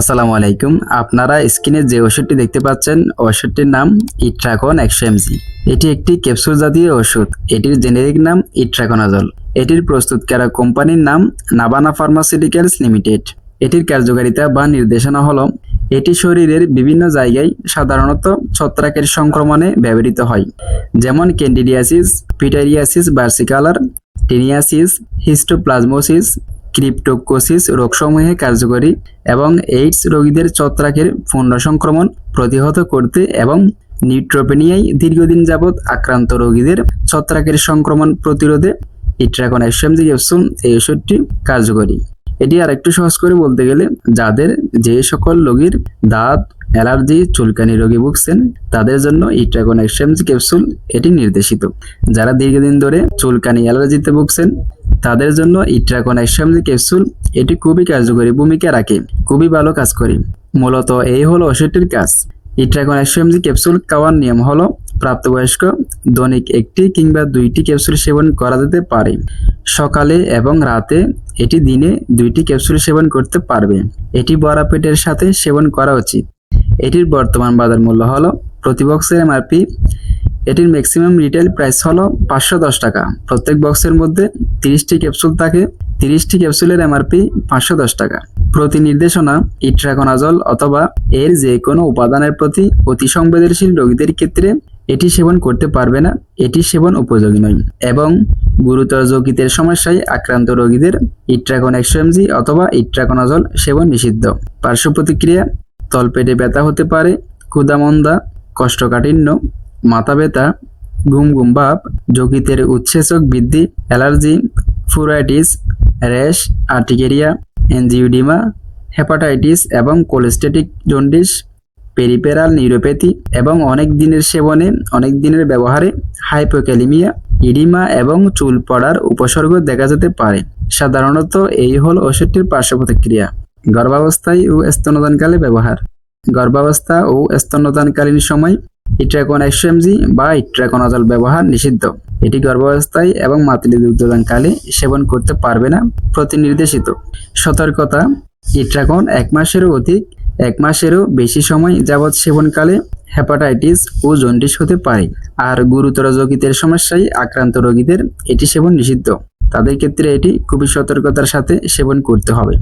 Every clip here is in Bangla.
আসসালামু আলাইকুম। আপনারা স্ক্রিনে যে ওষুধটি দেখতে পাচ্ছেন, ওষুধটির নাম ইট্রাকন একশো এমজি। এটি একটি ক্যাপসুল জাতীয় ওষুধ। এটির জেনেরিক নাম ইট্রাকোনাজল এটির প্রস্তুতকারক কোম্পানির নাম নাবানা ফার্মাসিউটিক্যালস লিমিটেড। এটির কার্যকারিতা বা নির্দেশনা হল, এটি শরীরের বিভিন্ন জায়গায় সাধারণত ছত্রাকের সংক্রমণে ব্যবহৃত হয়, যেমন ক্যান্ডিডিয়াসিস, পিটারিয়াসিস বার্সিকালার, টিনিয়াসিস, হিস্টোপ্লাজমোসিস ক্রিপ্টোকোসিস রোগসমূহে কার্যকরী এবং এইডস রোগীদের ছত্রাকের পূর্ণ সংক্রমণ প্রতিহত করতে এবং নিউট্রোপেনিয়ায় দীর্ঘদিন যাবৎ আক্রান্ত রোগীদের ছত্রাকের সংক্রমণ প্রতিরোধে ইট্রাকন এসএমজি ক্যাপসুল এই ওষুধটি কার্যকরী। এটি আর একটু সহজ করে বলতে গেলে, যাদের যে সকল রোগীর দাঁত, অ্যালার্জি, চুলকানি রোগী ভুগছেন, তাদের জন্য ইট্রাকন এক্সএমজি ক্যাপসুল, এটি নির্দেশিত। যারা দীর্ঘদিন ধরে চুলকানি, অ্যালার্জিতে ভুগছেন তাদের জন্য ইট্রাকন এক্সএমজি ক্যাপসুল এটি খুবই কার্যকরী ভূমিকা রাখে, খুবই ভালো কাজ করে। মূলত এই হলো ওষুধটির কাজ। ইট্রাকন এক্সএমজি ক্যাপসুল খাওয়ার নিয়ম হলো প্রাপ্তবয়স্ক দৈনিক একটি কিংবা দুইটি ক্যাপসুল সেবন করা যেতে পারে। সকালে এবং রাতে এটি দিনে দুইটি ক্যাপসুল সেবন করতে পারবে। এটি বড়া পেটের সাথে সেবন করা উচিত। এটির বর্তমান বাজার মূল্য হলো প্রতি বক্সের এমআরপি এটির ম্যাক্সিমাম রিটেল প্রাইস হলো পাঁচশো দশ টাকা। প্রত্যেক বক্সের মধ্যে তিরিশটি ক্যাপসুল থাকে। তিরিশটি ক্যাপসুলের এমআরপি পাঁচশো দশ টাকা। প্রতি নির্দেশনা ইট্রাকোনাজল অথবা এর যে কোনো উপাদানের প্রতি অতি সংবেদনশীল রোগীদের ক্ষেত্রে এটি সেবন করতে পারবে না। এটি সেবন উপযোগী নয়। এবং গুরুতর যকৃতের সমস্যায় আক্রান্ত রোগীদের ইট্রাকন একশো এমজি অথবা ইট্রাকোনাজল সেবন নিষিদ্ধ। পার্শ্ব প্রতিক্রিয়া, তলপেটে ব্যথা হতে পারে ক্ষুদামন্দা কোষ্ঠকাঠিন্য মাথা ব্যথা, ঘুম ঘুম ভাব, যকৃতের উচ্ছেচক বৃদ্ধি, allergy pruritus rash, urticaria, angioedema, hepatitis এবং কোলেস্টেটিক জন্ডিস, পেরিপেরাল নিউরোপ্যাথি এবং অনেক দিনের সেবনে, অনেক দিনের ব্যবহারে হাইপোক্যালিমিয়া, ইডিমা এবং চুল পড়ার উপসর্গ দেখা যেতে পারে। সাধারণত এই হল ওষুধটির পার্শ্ব প্রতিক্রিয়া। গর্ভাবস্থায় ও স্তনদানকালে ব্যবহার। গর্ভাবস্থা ও স্তন্যদানকালীন সময় ইট্রাকন একশো এমজি বা ইট্রাকোনাজল ব্যবহার নিষিদ্ধ। এটি গর্ভাবস্থায় এবং মাতৃ দুগ্ধদানকালে সেবন করতে পারবে না, প্রতিনির্দেশিত। সতর্কতা ইট্রাকন এক মাসেরও অধিক, এক মাসেরও বেশি সময় যাবৎ সেবনকালে হেপাটাইটিস ও জন্ডিস হতে পারে। আর গুরুতর যকৃতের সমস্যায় আক্রান্ত রোগীদের এটি সেবন নিষিদ্ধ। তাদের ক্ষেত্রে এটি খুবই সতর্কতার সাথে সেবন করতে হবে।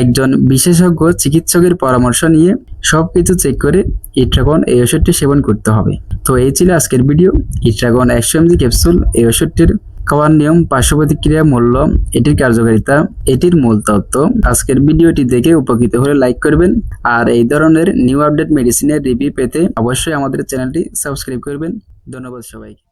একজন বিশেষজ্ঞ চিকিৎসকের পরামর্শ নিয়ে সবকিছু চেক করে ইট্রাগন এই ওষুধটি সেবন করতে হবে। তো এই ছিল আজকের ভিডিও। ইট্রাগন একশো এমজি ক্যাপসুল এই ওষুধটির খাওয়ার নিয়ম পার্শ্ব প্রতিক্রিয়া মূল্য, এটির কার্যকারিতা, এটির মূল তত্ত্ব। আজকের ভিডিওটি দেখে উপকৃত হলে লাইক করবেন আর এই ধরনের নিউ আপডেট মেডিসিনের রিভিউ পেতে অবশ্যই আমাদের চ্যানেলটি সাবস্ক্রাইব করবেন। ধন্যবাদ সবাইকে।